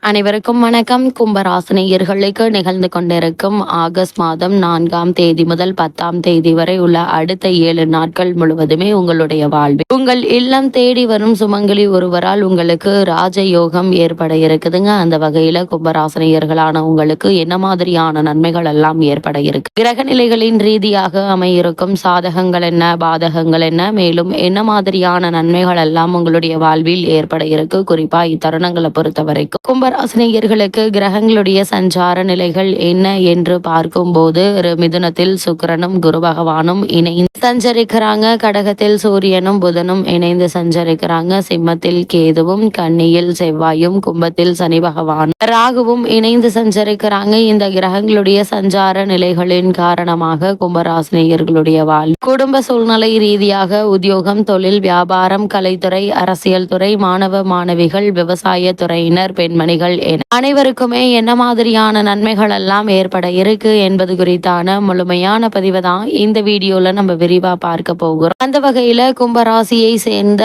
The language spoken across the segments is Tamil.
அனைவருக்கும் வணக்கம். கும்பராசினியர்களுக்கு நிகழ்ந்து கொண்டிருக்கும் ஆகஸ்ட் மாதம் நான்காம் தேதி முதல் பத்தாம் தேதி வரை உள்ள அடுத்த ஏழு நாட்கள் முழுவதுமே உங்களுடைய வாழ்வில். உங்கள் இல்லம் தேடி வரும் சுமங்கலி ஒருவரால் உங்களுக்கு ராஜயோகம் ஏற்பட இருக்குதுங்க. அந்த வகையில கும்பராசினியர்களான உங்களுக்கு என்ன மாதிரியான நன்மைகள் எல்லாம் ஏற்பட இருக்கு? கிரக நிலைகளின் ரீதியாக அமையிருக்கும் சாதகங்கள் என்ன? பாதகங்கள் என்ன? மேலும் என்ன மாதிரியான நன்மைகள் எல்லாம் உங்களுடைய வாழ்வில் ஏற்பட இருக்கு? குறிப்பா இத்தருணங்களை பொறுத்த வரைக்கும் கும்பராசினியர்களுக்கு கிரகங்களுடைய சஞ்சார நிலைகள் என்ன என்று பார்க்கும்போது மிதுனத்தில் சுக்கிரனும் குரு பகவானும் இணைந்து சஞ்சரிக்கிறாங்க. கடகத்தில் சூரியனும் புதனும் இணைந்து சஞ்சரிக்கிறாங்க. சிம்மத்தில் கேதுவும் கன்னியில் செவ்வாயும் கும்பத்தில் சனி பகவான் ராகுவும் இணைந்து சஞ்சரிக்கிறாங்க. இந்த கிரகங்களுடைய சஞ்சார நிலைகளின் காரணமாக கும்பராசினியர்களுடைய வாழ் குடும்ப சூழ்நிலை ரீதியாக உத்தியோகம் தொழில் வியாபாரம் கலைத்துறை அரசியல் துறை மாணவ மாணவிகள் விவசாய துறையினர் பெண்மணிகள் என. அனைவருக்குமே என்ன மாதிரியான நன்மைகள் எல்லாம் ஏற்பட இருக்கு என்பது குறித்தான முழுமையான பதிவு தான் இந்த வீடியோல நம்ம விரிவா பார்க்க போகிறோம். அந்த வகையில கும்பராசியை சேர்ந்த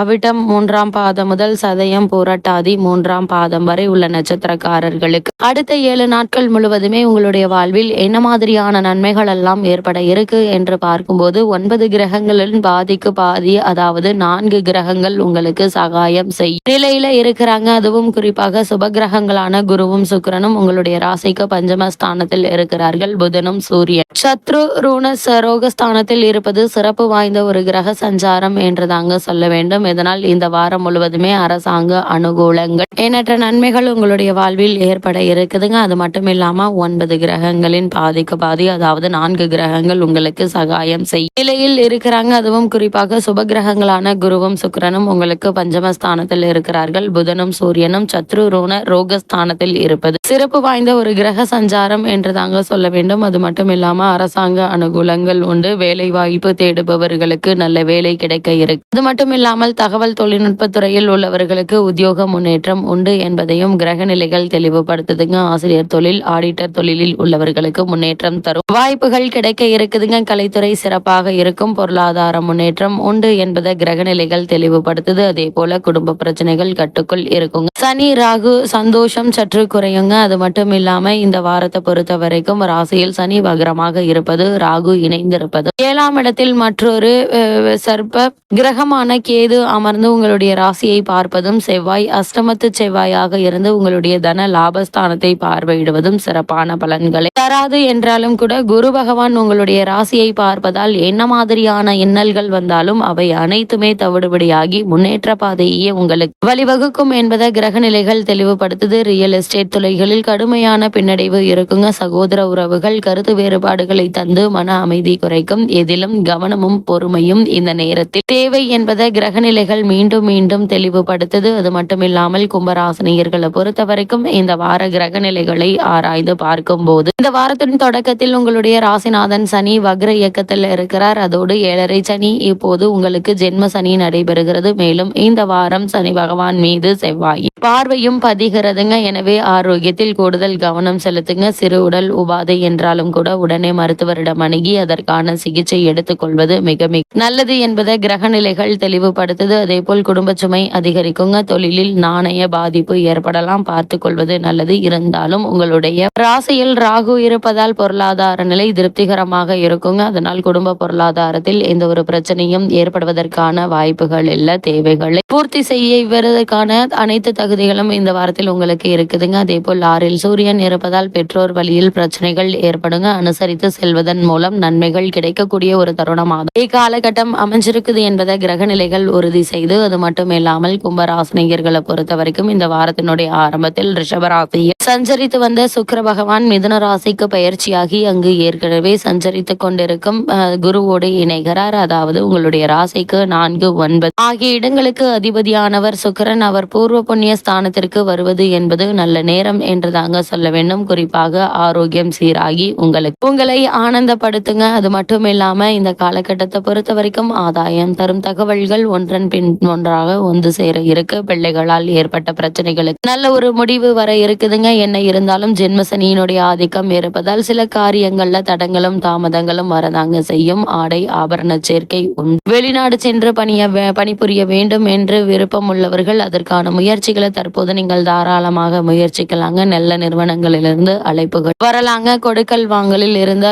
அவிட்டம் மூன்றாம் பாதம் முதல் சதயம் போராட்டாதி மூன்றாம் பாதம் வரை உள்ள நட்சத்திரக்காரர்களுக்கு. அடுத்த ஏழு நாட்கள் முழுவதுமே உங்களுடைய வாழ்வில் என்ன மாதிரியான நன்மைகள் எல்லாம் ஏற்பட இருக்கு என்று பார்க்கும்போது ஒன்பது கிரகங்களின் பாதிக்கு பாதி அதாவது நான்கு கிரகங்கள் உங்களுக்கு சகாயம் செய்யும் நிலையில இருக்கிறாங்க. அதுவும் குறிப்பாக சுபகிரகங்களான குருவும் சுக்கிரனும் உங்களுடைய ராசிக்கு பஞ்சம ஸ்தானத்தில் இருக்கிறார்கள். புதனும் சூரியன். சத்ரு ரூண சரோக ஸ்தானத்தில் இருப்பது சிறப்பு வாய்ந்த ஒரு கிரக சஞ்சாரம் என்று தாங்க சொல்ல வேண்டும். இதனால் இந்த வாரம் முழுவதுமே அரசாங்க அனுகூலங்கள் எண்ணற்ற நன்மைகள் உங்களுடைய வாழ்வில் ஏற்பட இருக்குதுங்க. அது மட்டும் இல்லாம ஒன்பது கிரகங்களின் பாதிக்கு பாதி அதாவது நான்கு கிரகங்கள் உங்களுக்கு சகாயம் செய்யும் நிலையில் இருக்கிறாங்க. அதுவும் குறிப்பாக சுப கிரகங்களான குருவும் சுக்கிரனும் உங்களுக்கு பஞ்சமஸ்தானத்தில் இருக்கிறார்கள். புதனும் சூரியனும் சத்ரு ரோகஸ்தானத்தில் இருப்பது. சிறப்பு வாய்ந்த ஒரு கிரக சஞ்சாரம் என்று தாங்க சொல்ல வேண்டும். அது மட்டும் இல்லாம அரசாங்க அனுகூலங்கள் உண்டு. வேலை வாய்ப்பு தேடுபவர்களுக்கு நல்ல வேலை கிடைக்க இருக்கு. அது மட்டும் இல்லாமல் தகவல் தொழில்நுட்ப துறையில் உள்ளவர்களுக்கு உத்தியோக முன்னேற்றம் உண்டு என்பதையும் கிரக நிலைகள் தெளிவுபடுத்துதுங்க. ஆசிரியர் தொழில் ஆடிட்டர் தொழிலில் உள்ளவர்களுக்கு முன்னேற்றம் தரும். வாய்ப்புகள் கிடைக்க இருக்குதுங்க. கலைத்துறை சிறப்பாக இருக்கும். பொருளாதார முன்னேற்றம் உண்டு என்பதை கிரக நிலைகள் தெளிவுபடுத்துது. அதே போல குடும்ப பிரச்சனைகள் கட்டுக்குள் இருக்குங்க. சனி ராகு சந்தோஷம் சற்று குறையுங்க. அது மட்டும் இல்லாம இந்த வாரத்தை பொறுத்த வரைக்கும் ராசியில் சனி வகரமாக இருப்பது ராகு இணைந்திருப்பது. ஏழாம் இடத்தில் மற்றொரு சர்ப்ப கிரகமான கேது அமர்ந்து உங்களுடைய ராசியை பார்ப்பதும் செவ்வாய் அஷ்டமத்து செவ்வாயாக இருந்து உங்களுடைய தன லாபஸ்தானத்தை பார்வையிடுவதும் சிறப்பான பலன்களை. தராது என்றாலும் கூட குரு பகவான் உங்களுடைய ராசியை பார்ப்பதால் என்ன மாதிரியான இன்னல்கள் வந்தாலும் அவை அனைத்துமே தவிடுபடியாகி முன்னேற்ற பாதையே உங்களுக்கு வழிவகுக்கும் என்பதை கிரகநிலை சூழ்நிலைகள் தெளிவுபடுத்துது. ரியல் எஸ்டேட் துறைகளில் கடுமையான பின்னடைவு இருக்குங்க. சகோதர உறவுகள் கருத்து வேறுபாடுகளை தந்து மன அமைதி குறைக்கும். எதிலும் கவனமும் பொறுமையும் இந்த நேரத்தில் தேவை என்பதை கிரக நிலைகள் மீண்டும் மீண்டும் தெளிவுபடுத்துது. அது மட்டுமில்லாமல் கும்பராசனியர்களை கும்பராசினியர்களை பொறுத்த வரைக்கும் இந்த வார கிரக நிலைகளை ஆராய்ந்து பார்க்கும் போது இந்த வாரத்தின் தொடக்கத்தில் உங்களுடைய ராசிநாதன் சனி வக்ர இயக்கத்தில் இருக்கிறார். அதோடு ஏழரை சனி இப்போது உங்களுக்கு ஜென்ம சனி நடைபெறுகிறது. மேலும் இந்த வாரம் சனி பகவான் மீது செவ்வாய். பார்வையும் பதிகிறதுங்க. எனவே ஆரோக்கியத்தில் கூடுதல் கவனம் செலுத்துங்க. சிறு உடல் உபாதை என்றாலும் கூட உடனே மருத்துவரிடம் அணுகி அதற்கான சிகிச்சை எடுத்துக்கொள்வது மிக மிக நல்லது என்பதை கிரக நிலைகள் தெளிவுபடுத்துது. அதே போல் குடும்ப சுமை அதிகரிக்குங்க. தொழிலில் நாணய பாதிப்பு ஏற்படலாம். பார்த்து கொள்வது நல்லது. இருந்தாலும் உங்களுடைய ராசியில் ராகு இருப்பதால் பொருளாதார நிலை திருப்திகரமாக இருக்குங்க. அதனால் குடும்ப பொருளாதாரத்தில் எந்த ஒரு பிரச்சனையும் ஏற்படுவதற்கான வாய்ப்புகள் இல்ல. தேவைகளை பூர்த்தி செய்வதற்கான அனைத்து தகுதி தகுதிகளும் இந்த வாரத்தில் உங்களுக்கு இருக்குதுங்க. அதே போல் ஆறில் சூரியன் இருப்பதால் பெற்றோர் வழியில் பிரச்சனைகள் ஏற்படுங்க. அனுசரித்து செல்வதன் மூலம் நன்மைகள் கிடைக்கக்கூடிய ஒரு தருணமாகும். இக்காலகட்டம் அமைஞ்சிருக்குது என்பதை கிரக நிலைகள் உறுதி செய்து அது மட்டும் இல்லாமல் கும்பராசினியர்களை பொறுத்த வரைக்கும் இந்த வாரத்தினுடைய ஆரம்பத்தில் ரிஷபராசியில் சஞ்சரித்து வந்த சுக்கர பகவான் மிதுன ராசிக்கு பயிற்சியாகி அங்கு ஏற்கனவே சஞ்சரித்து கொண்டிருக்கும் குருவோடு இணைகிறார். அதாவது உங்களுடைய ராசிக்கு நான்கு ஒன்பது ஆகிய இடங்களுக்கு அதிபதியானவர் சுக்கரன். அவர் பூர்வ புண்ணிய ஸ்தானத்திற்கு வருவது என்பது நல்ல நேரம் என்று தாங்க சொல்ல வேண்டும். குறிப்பாக ஆரோக்கியம் சீராகி உங்களுக்கு உங்களை ஆனந்தப்படுத்துங்க. அது மட்டும் இல்லாம இந்த காலகட்டத்தை பொறுத்த வரைக்கும் ஆதாயம் தரும் தகவல்கள் ஒன்றன் பின் ஒன்றாக ஒன்று சேர இருக்கு. பிள்ளைகளால் ஏற்பட்ட பிரச்சனைகளுக்கு நல்ல ஒரு முடிவு வர இருக்குதுங்க. என்ன இருந்தாலும் ஜென்ம சனியினுடைய ஆதிக்கம் இருப்பதால் சில காரியங்கள்ல தடங்களும் தாமதங்களும் வரதாங்க செய்யும். ஆடை ஆபரண சேர்க்கை உண்டு வெளிநாடு சென்று பணிய பணிபுரிய வேண்டும் என்று விருப்பம் உள்ளவர்கள் அதற்கான முயற்சிகளை தற்போது நீங்கள் தாராளமாக முயற்சிக்கலாங்க. நல்ல நிறுவனங்களிலிருந்து அழைப்புகள் வரலாங்க. கொடுக்கல் வாங்கலில் இருந்த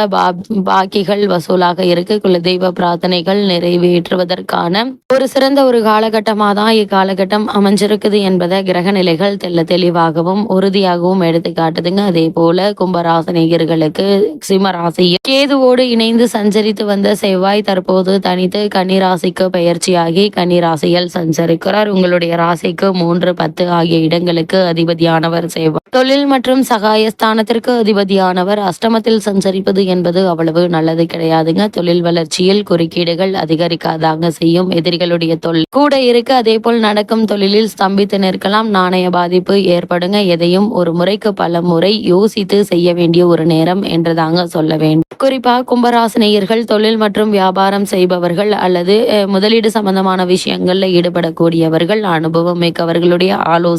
பாக்கிகள் வசூலாக இருக்கு. குலதெய்வ பிரார்த்தனைகள் நிறைவேற்றுவதற்கான ஒரு சிறந்த ஒரு காலகட்டமாக தான் இக்காலகட்டம் அமைஞ்சிருக்குது என்பதை கிரக நிலைகள் தெல்ல தெளிவாகவும் உறுதியாகவும் எடுத்து காட்டுதுங்க. அதே போல கும்பராசனிகர்களுக்கு சிம்மராசியில் கேதுவோடு இணைந்து சஞ்சரித்து வந்த செவ்வாய் தற்போது தனித்து கன்னிராசிக்கு பயிற்சியாகி கன்னிராசியில் சஞ்சரிக்கிறார். உங்களுடைய ராசிக்கு மூன்று பத்து ஆகிய இடங்களுக்கு அதிபதியானவர் செய்வார் தொழில் மற்றும் சகாயஸ்தானத்திற்கு அதிபதியானவர் அஷ்டமத்தில் சஞ்சரிப்பது என்பது அவ்வளவு நல்லது கிடையாதுங்க. தொழில் வளர்ச்சியில் குறுக்கீடுகள் அதிகரிக்காதாங்க செய்யும் எதிரிகளுடைய தொழில். கூட இருக்க அதே போல் நடக்கும் தொழிலில் ஸ்தம்பித்து நிற்கலாம். நாணய பாதிப்பு ஏற்படுங்க. எதையும் ஒரு முறைக்கு பல முறை யோசித்து செய்ய வேண்டிய ஒரு நேரம் என்றுதாங்க சொல்ல வேண்டும். குறிப்பாக கும்பராசினியர்கள் தொழில் மற்றும் வியாபாரம் செய்பவர்கள் அல்லது முதலீடு சம்பந்தமான விஷயங்கள்ல ஈடுபடக்கூடியவர்கள் அனுபவம் மிக்கவர்களுடைய ஆலோசனை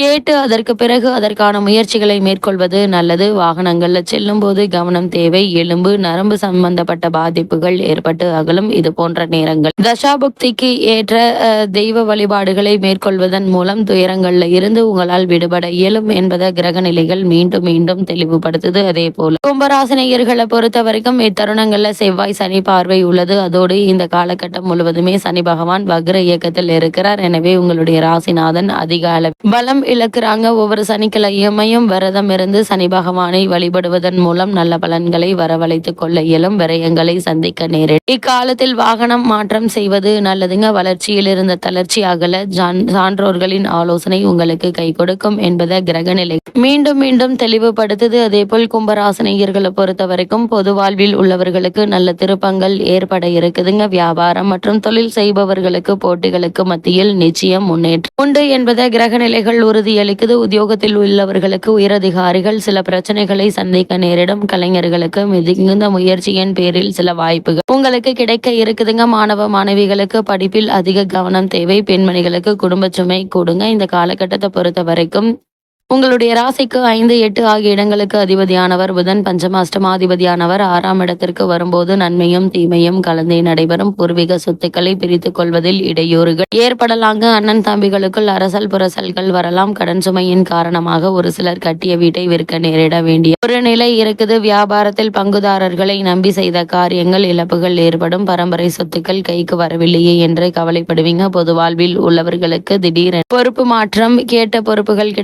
கேட்டு அதற்கு பிறகு அதற்கான முயற்சிகளை மேற்கொள்வது நல்லது. வாகனங்கள்ல செல்லும் போது கவனம் தேவை. எலும்பு நரம்பு சம்பந்தப்பட்ட பாதிப்புகள் ஏற்பட்டு அகலும். இது போன்ற நேரங்கள். தசாபுக்திக்கு ஏற்ற தெய்வ வழிபாடுகளை மேற்கொள்வதன் மூலம் துயரங்கள்ல இருந்து உங்களால் விடுபட இயலும் என்பதை கிரக நிலைகள் மீண்டும் மீண்டும் தெளிவுபடுத்துது. அதே போல கும்பராசினியர்களை பொறுத்த வரைக்கும் இத்தருணங்கள்ல செவ்வாய் சனி பார்வை உள்ளது. அதோடு இந்த காலகட்டம் முழுவதுமே சனி பகவான் வக்ர இயக்கத்தில் இருக்கிறார். எனவே உங்களுடைய ராசிநாதன் அதிக அளவில் பலம் இழக்கிறாங்க ஒவ்வொரு சனிக்கிழமையும் விரதம் இருந்து சனி பகவானை வழிபடுவதன் மூலம் நல்ல பலன்களை வரவழைத்துக் கொள்ள இயலும் விரயங்களை சந்திக்க நேரிடும். இக்காலத்தில் வாகனம் மாற்றம் செய்வது நல்லதுங்க. வளர்ச்சியில் இருந்த தளர்ச்சி அகல சான்றோர்களின் ஆலோசனை உங்களுக்கு கை கொடுக்கும் என்பதை கிரகநிலை மீண்டும் மீண்டும் தெளிவுபடுத்துது. அதே போல் கும்பராசனையர்களை பொறுத்த வரைக்கும் பொது வாழ்வில் உள்ளவர்களுக்கு நல்ல திருப்பங்கள் ஏற்பட இருக்குதுங்க. வியாபாரம் மற்றும் தொழில் செய்பவர்களுக்கு போட்டிகளுக்கு மத்தியில் நிச்சயம் முன்னேற்றம் உண்டு என்பதை சூழ்நிலைகள் உறுதியளிக்குது. உத்தியோகத்தில் உள்ளவர்களுக்கு உயரதிகாரிகள் சில பிரச்சனைகளை சந்திக்க நேரிடும். கலைஞர்களுக்கு மிகுந்த முயற்சியின் பேரில் சில வாய்ப்புகள் உங்களுக்கு கிடைக்க இருக்குதுங்க. மாணவ மாணவிகளுக்கு படிப்பில் அதிக கவனம் தேவை. பெண்மணிகளுக்கு குடும்ப சுமை கூடுங்க. இந்த காலகட்டத்தை பொறுத்த வரைக்கும் உங்களுடைய ராசிக்கு ஐந்து எட்டு ஆகிய இடங்களுக்கு அதிபதியானவர் புதன். பஞ்சமாஷ்டமாதிபதியானவர் ஆறாம் இடத்திற்கு வரும்போது நன்மையும் தீமையும் கலந்தே நடைபெறும். பூர்வீக சொத்துக்களை பிரித்துக் கொள்வதில் இடையூறுகள் ஏற்படலாங்க. அண்ணன் தம்பிகளுக்குள் அரசல் புரசல்கள் வரலாம். கடன் சுமையின் காரணமாக ஒரு சிலர் கட்டிய வீட்டை விற்க நேரிட வேண்டிய ஒரு நிலை இருக்குது. வியாபாரத்தில் பங்குதாரர்களை நம்பி செய்த காரியங்கள் இழப்புகள் ஏற்படும். பரம்பரை சொத்துக்கள் கைக்கு வரவில்லையே என்று கவலைப்படுவீங்க. பொது வாழ்வில் உள்ளவர்களுக்கு திடீரென பொறுப்பு மாற்றம் கேட்ட பொறுப்புகள்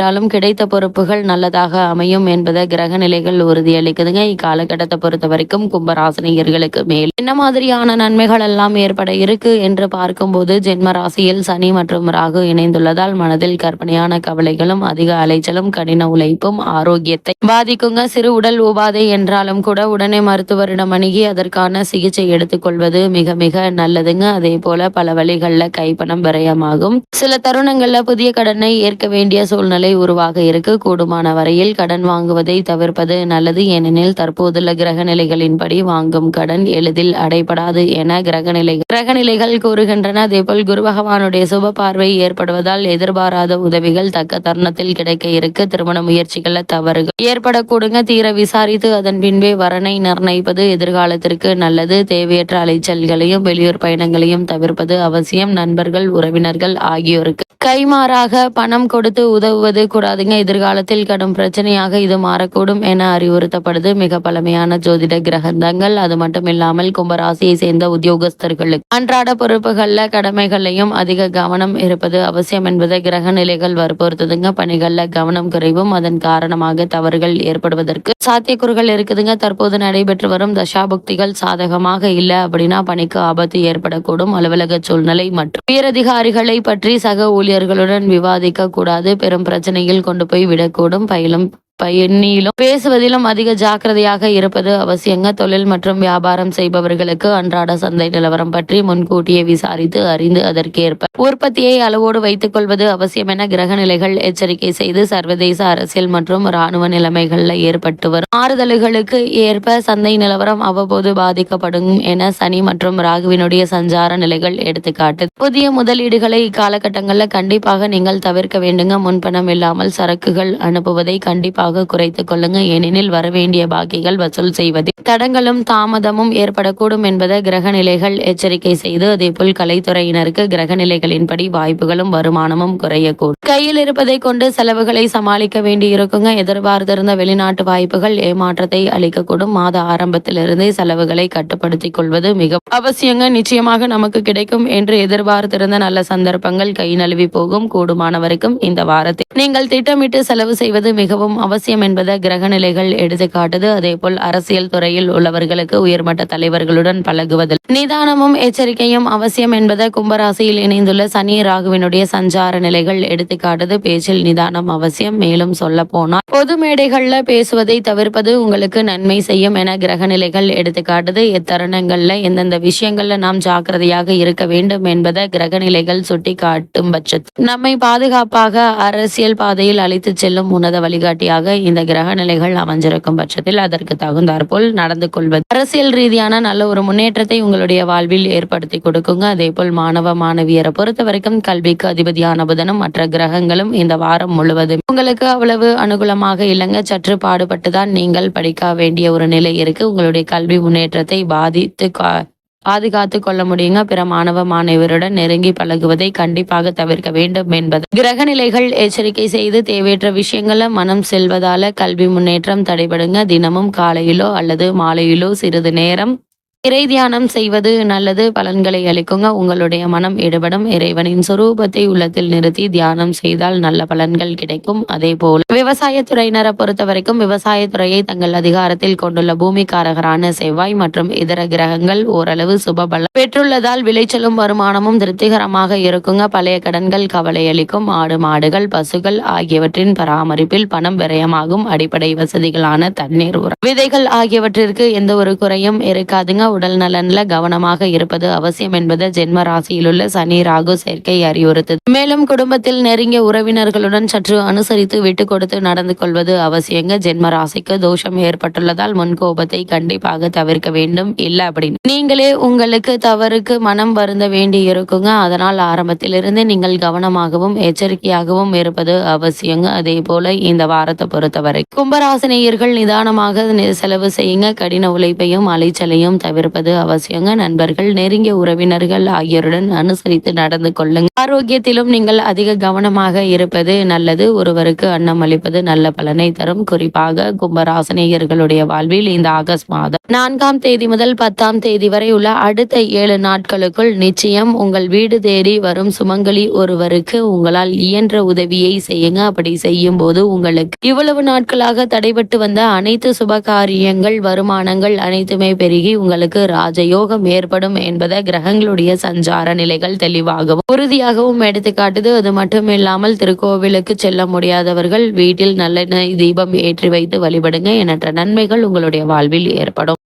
கிடைக்காவிட்டாலும் கிடைத்த பொறுப்புகள் நல்லதாக அமையும் என்பதை கிரக நிலைகள் உறுதியளிக்குதுங்க. இக்காலகட்டத்தை பொறுத்த வரைக்கும் கும்பராசினியர்களுக்கு மேல் என்ன மாதிரியான நன்மைகள் எல்லாம் ஏற்பட இருக்கு என்று பார்க்கும்போது ஜென்ம ராசியில் சனி மற்றும் ராகு இணைந்துள்ளதால் மனதில் கற்பனையான கவலைகளும் அதிக அலைச்சலும் கடின உழைப்பும் ஆரோக்கியத்தை பாதிக்குங்க. சிறு உடல் உபாதை என்றாலும் கூட உடனே மருத்துவரிடம் அணுகி அதற்கான சிகிச்சை எடுத்துக்கொள்வது மிக மிக நல்லதுங்க. அதே போல பல வழிகளில் கைப்பணம் விரயமாகும். சில தருணங்கள்ல புதிய கடனை ஏற்க வேண்டிய சூழ்நிலை உருவாக இருக்க. கூடுமான வரையில் கடன் வாங்குவதை தவிர்ப்பது நல்லது. ஏனெனில் தற்போதுள்ள கிரக நிலைகளின்படி வாங்கும் கடன் எளிதில் அடைபடாது என கிரகநிலை கிரகநிலைகள் கூறுகின்றன. அதேபோல் குரு பகவானுடைய சுப பார்வை ஏற்படுவதால் எதிர்பாராத உதவிகள் தக்க தருணத்தில் கிடைக்க இருக்க. திருமண முயற்சிகள்ல தவறுகள் ஏற்படக்கூடுங்க. தீர விசாரித்து அதன் பின்பே வரனை நிர்ணயிப்பது எதிர்காலத்திற்கு நல்லது. தேவையற்ற அலைச்சல்களையும் வெளியூர் பயணங்களையும் தவிர்ப்பது அவசியம். நண்பர்கள் உறவினர்கள் ஆகியோருக்கு கைமாறாக பணம் கொடுத்து உதவுவது கூடாதுங்க எதிர்காலத்தில் கடும் பிரச்சனையாக இது மாறக்கூடும் என அறிவுறுத்தப்படுது மிக பழமையான ஜோதிட கிரகந்தங்கள் அது மட்டும் இல்லாமல் கும்பராசியை சேர்ந்த உத்தியோகஸ்தர்களுக்கு. அன்றாட பொறுப்புகள்ல கடமைகளையும் அதிக கவனம் இருப்பது அவசியம் என்பதை கிரக நிலைகள் வற்புறுத்துதுங்க. பணிகள்ல கவனம் குறைவும் அதன் காரணமாக தவறுகள் ஏற்படுவதற்கு சாத்தியக்கூறுகள் இருக்குதுங்க. தற்போது நடைபெற்று வரும் தசாபுக்திகள் சாதகமாக இல்லை அப்படின்னா பணிக்கு ஆபத்து ஏற்படக்கூடும். அலுவலக சூழ்நிலை மற்றும் உயரதிகாரிகளை பற்றி சக ஊழியர்களுடன் விவாதிக்க கூடாது. பெரும் பிரச்சனையில் கொண்டு போய் விடக்கூடும். பயிலும் பயனிலும் பேசுவதிலும் அதிக ஜாக்கிரதையாக இருப்பது அவசியங்க. தொழில் மற்றும் வியாபாரம் செய்பவர்களுக்கு அன்றாட சந்தை நிலவரம் பற்றி முன்கூட்டியே விசாரித்து அறிந்து அதற்கேற்ப உற்பத்தியை அளவோடு வைத்துக் கொள்வது அவசியம் என கிரக நிலைகள் எச்சரிக்கை செய்து சர்வதேச அரசியல் மற்றும் இராணுவ நிலைமைகளில் ஏற்பட்டு வரும். மாறுதல்களுக்கு ஏற்ப சந்தை நிலவரம் அவ்வப்போது பாதிக்கப்படும் என சனி மற்றும் ராகுவினுடைய சஞ்சார நிலைகள் எடுத்துக்காட்டு. புதிய முதலீடுகளை இக்காலகட்டங்களில் கண்டிப்பாக நீங்கள் தவிர்க்க வேண்டுங்க. முன்பணம் இல்லாமல் சரக்குகள் அனுப்புவதை கண்டிப்பாக குறைத்துக் கொள்ளுங்க. ஏனெனில் வரவேண்டிய பாக்கிகள் வசூல் செய்வது தடங்களும் தாமதமும் ஏற்படக்கூடும் என்பதை கிரக நிலைகள் எச்சரிக்கை செய்து அதேபோல் கலைத்துறையினருக்கு கிரக நிலைகளின்படி வாய்ப்புகளும் வருமானமும் குறையக்கூடும். கையில் இருப்பதை கொண்டு செலவுகளை சமாளிக்க வேண்டியிருக்குங்க. எதிர்பார்த்திருந்த வெளிநாட்டு வாய்ப்புகள் ஏமாற்றத்தை அளிக்கக்கூடும். மாத ஆரம்பத்திலிருந்தே செலவுகளை கட்டுப்படுத்திக் கொள்வது மிக அவசியங்க. நிச்சயமாக நமக்கு கிடைக்கும் என்று எதிர்பார்த்திருந்த நல்ல சந்தர்ப்பங்கள் கை நழுவி போகும். கூடுமானவருக்கும் இந்த வாரத்தில் நீங்கள் திட்டமிட்டு செலவு செய்வது மிகவும் அவசியம் என்பதை கிரக நிலைகள் எடுத்துக்காட்டுது அதேபோல் அரசியல் துறையில் உள்ளவர்களுக்கு உயர்மட்ட தலைவர்களுடன் பழகுவதில் நிதானமும் எச்சரிக்கையும் அவசியம் என்பதை கும்பராசியில் இணைந்துள்ள சனி ராகுவினுடைய சஞ்சார நிலைகள் எடுத்துக்காட்டுது பேச்சில் நிதானம் அவசியம். மேலும் சொல்ல போனால் பொது மேடைகள்ல பேசுவதை தவிர்ப்பது உங்களுக்கு நன்மை செய்யும் என கிரகநிலைகள் எடுத்துக்காட்டுது இத்தருணங்கள்ல எந்தெந்த விஷயங்கள்ல நாம் ஜாக்கிரதையாக இருக்க வேண்டும் என்பதை கிரகநிலைகள் சுட்டி காட்டும் பட்சத்தில் நம்மை பாதுகாப்பாக அரசியல் பாதையில் அழைத்து செல்லும் உன்னத வழிகாட்டியாக இந்த கிரக நிலைகள் அமைஞ்சிருக்கும் பட்சத்தில் அதற்கு தகுந்தாற்போல் நடந்து கொள்வது. அரசியல் ரீதியான நல்ல ஒரு முன்னேற்றத்தை உங்களுடைய வாழ்வில் ஏற்படுத்தி கொடுக்குங்க. அதே போல் மாணவ மாணவியரை பொறுத்த வரைக்கும் கல்விக்கு அதிபதியான புதனும் மற்ற கிரகங்களும் இந்த வாரம் முழுவதும். உங்களுக்கு அவ்வளவு அனுகூலமாக இல்லைங்க. சற்று பாடுபட்டு தான் நீங்கள் படிக்க வேண்டிய ஒரு நிலை இருக்கு. உங்களுடைய கல்வி முன்னேற்றத்தை பாதித்து கா- பாதுகாத்து கொள்ள முடியுங்க. பிற மாணவ மாணவியருடன் நெருங்கி பழகுவதை கண்டிப்பாக தவிர்க்க வேண்டும் என்பது. கிரக நிலைகள் எச்சரிக்கை செய்து தேவையற்ற விஷயங்கள மனம் செல்வதால கல்வி முன்னேற்றம் தடைபடுங்க. தினமும் காலையிலோ அல்லது மாலையிலோ சிறிது நேரம் இறை தியானம் செய்வது நல்லது பலன்களை அளிக்குங்க. உங்களுடைய மனம் ஈடுபடும் இறைவனின் சுரூபத்தை உள்ளத்தில் நிறுத்தி தியானம் செய்தால் நல்ல பலன்கள் கிடைக்கும். அதே போல விவசாயத்துறையினரை பொறுத்த வரைக்கும் விவசாயத்துறையை தங்கள் அதிகாரத்தில் கொண்டுள்ள பூமிக்காரகரான செவ்வாய் மற்றும் இதர கிரகங்கள் ஓரளவு சுபபலம் பெற்றுள்ளதால் விளைச்சலும் வருமானமும் திருப்திகரமாக இருக்குங்க. பழைய கடன்கள் கவலை அளிக்கும். ஆடு மாடுகள் பசுகள் ஆகியவற்றின் பராமரிப்பில் பணம் விரயமாகும். அடிப்படை வசதிகளான தண்ணீர் உரம் விதைகள் ஆகியவற்றிற்கு எந்த ஒரு குறையும் இருக்காதுங்க. உடல் நலன்ல கவனமாக இருப்பது அவசியம் என்பது ஜென்ம ராசியிலுள்ள சனி ராகு சேர்க்கை அறிவுறுத்தது மேலும் குடும்பத்தில் நெருங்கிய உறவினர்களுடன் சற்று அனுசரித்து விட்டு கொடுத்து நடந்து கொள்வது அவசியங்க. ஜென்ம ராசிக்கு தோஷம் ஏற்பட்டுள்ளதால் முன்கோபத்தை கண்டிப்பாக தவிர்க்க வேண்டும். இல்லை அப்படின்னு நீங்களே உங்களுக்கு தவறுக்கு மனம் வருந்த வேண்டி இருக்குங்க. அதனால் ஆரம்பத்திலிருந்து நீங்கள் கவனமாகவும் எச்சரிக்கையாகவும் இருப்பது அவசியங்க. அதே போல இந்த வாரத்தை பொறுத்தவரை. கும்பராசினியர்கள் நிதானமாக செலவு செய்யுங்க. கடின உழைப்பையும் அலைச்சலையும் தவிர தவிர்ப்பது அவசியங்க. நண்பர்கள் நெருங்கிய உறவினர்கள் ஆகியோருடன் அனுசரித்து நடந்து கொள்ளுங்க. ஆரோக்கியத்திலும் நீங்கள் அதிக கவனமாக இருப்பது நல்லது. ஒருவருக்கு அன்னம் அளிப்பது நல்ல பலனை தரும். குறிப்பாக கும்பராசனிகர்களுடைய வாழ்வில் இந்த ஆகஸ்ட் மாதம் நான்காம் தேதி முதல் பத்தாம் தேதி வரை உள்ள அடுத்த ஏழு நாட்களுக்குள் நிச்சயம் உங்கள் வீடு தேடி வரும் சுமங்கலி ஒருவருக்கு உங்களால் இயன்ற உதவியை செய்யுங்க. அப்படி செய்யும் போது உங்களுக்கு இவ்வளவு நாட்களாக தடைபட்டு வந்த அனைத்து சுப காரியங்கள் வருமானங்கள் அனைத்துமே பெருகி உங்களுக்கு ராஜயோகம் ஏற்படும் என்பதை கிரகங்களுடைய சஞ்சார நிலைகள் தெளிவாகவும் உறுதியாகவும் எடுத்துக்காட்டுது அது மட்டும் இல்லாமல் திருக்கோவிலுக்கு செல்ல முடியாதவர்கள் வீட்டில் நல்லெண்ணெய் தீபம் ஏற்றி வைத்து வழிபடுங்க எண்ணற்ற நன்மைகள் உங்களுடைய வாழ்வில் ஏற்படும்.